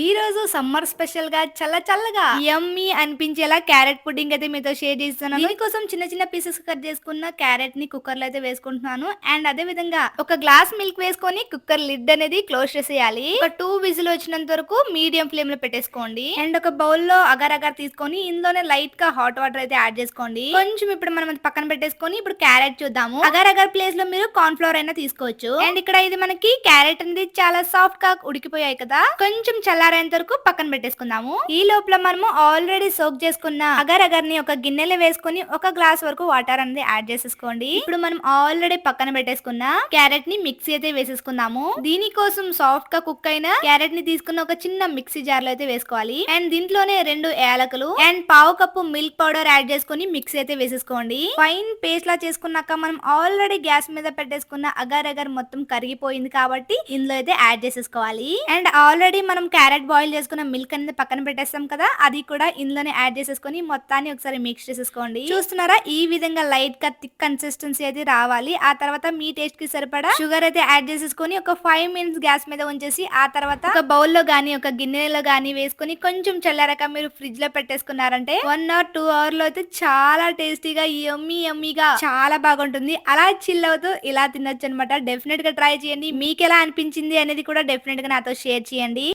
ఈ రోజు సమ్మర్ స్పెషల్గా చల్ల చల్లగా యమ్మీ అనిపించేలా క్యారెట్ పుడ్డింగ్ అయితే మీతో షేర్ చేస్తున్నాను. దీనికోసం చిన్న చిన్న పీసెస్ కట్ చేసుకున్న క్యారెట్ని కుక్కర్లో అయితే వేసుకుంటున్నాను. అండ్ అదే విధంగా ఒక గ్లాస్ మిల్క్ వేసుకొని కుక్కర్ లిడ్ అనేది క్లోజ్ చేసేయాలి. ఒక టూ విజిల్ వచ్చినంత వరకు మీడియం ఫ్లేమ్లో పెట్టేసుకోండి. అండ్ ఒక బౌల్లో అగర్ అగర్ తీసుకొని ఇందులోనే లైట్గా హాట్ వాటర్ అయితే యాడ్ చేసుకోండి. కొంచెం ఇప్పుడు మనం పక్కన పెట్టేసుకొని ఇప్పుడు క్యారెట్ చూద్దాము. అగర్ అగర్ ప్లేస్లో మీరు కార్న్ ఫ్లోర్ అయినా తీసుకోవచ్చు. అండ్ ఇక్కడ ఇది మనకి క్యారెట్ అనేది చాలా సాఫ్ట్గా ఉడికిపోయాయి కదా. కొంచెం చల్లారేంత వరకు పక్కన పెట్టేసుకుందాము. ఈ లోపల మనము ఆల్రెడీ సోక్ చేసుకున్న అగర్ అగర్ని ఒక గిన్నెలో వేసుకొని ఒక గ్లాస్ వరకు వాటర్ అనేది యాడ్ చేసేసుకోండి. ఇప్పుడు మనం ఆల్రెడీ పక్కన పెట్టేసుకున్న క్యారెట్ని మిక్సీ అయితే వేసేసుకుందాము. దీనికోసం సాఫ్ట్గా కుక్ అయిన క్యారెట్ని తీసుకున్న ఒక చిన్న మిక్సీ జార్లో అయితే వేసుకోవాలి. అండ్ దీంట్లోనే రెండు యాలకులు అండ్ పావు కప్పు మిల్క్ పౌడర్ యాడ్ చేసుకొని మిక్సీ అయితే వేసేసుకోండి. ఫైన్ పేస్ట్ లా చేసుకున్నాక మనం ఆల్రెడీ గ్యాస్ మీద పెట్టేసుకున్న అగర్ అగర్ మొత్తం కరిగిపోయింది కాబట్టి ఇందులో అయితే యాడ్ చేసేసుకోవాలి. అండ్ ఆల్రెడీ మనం క్యారెట్ బాయిల్ చేసుకున్న మిల్క్ అనేది పక్కన పెట్టేస్తాం కదా అది కూడా ఇందులోనే యాడ్ చేసేసుకొని మొత్తాన్ని ఒకసారి మిక్స్ చేసేసుకోండి. చూస్తున్నారా? ఈ విధంగా లైట్గా థిక్ కన్సిస్టెన్సీ అయితే రావాలి. ఆ తర్వాత మీ టేస్ట్కి సరిపడా షుగర్ అయితే యాడ్ చేసేసుకొని ఒక ఫైవ్ మినిట్స్ గ్యాస్ మీద ఉంచేసి ఆ తర్వాత ఒక బౌల్లో గానీ ఒక గిన్నెలో గానీ వేసుకొని కొంచెం చల్లారాక మీరు ఫ్రిడ్జ్లో పెట్టేసుకున్నారంటే వన్ అవర్ టూ అవర్లో అయితే చాలా టేస్టీగా యమ్మీ యమ్మీగా చాలా బాగుంటుంది. అలా చిల్ అవుతూ ఇలా తినొచ్చు అనమాట డెఫినెట్గా ట్రై చేయండి. మీకు ఎలా అనిపించింది అనేది కూడా డెఫినెట్గా నాతో షేర్ చేయండి.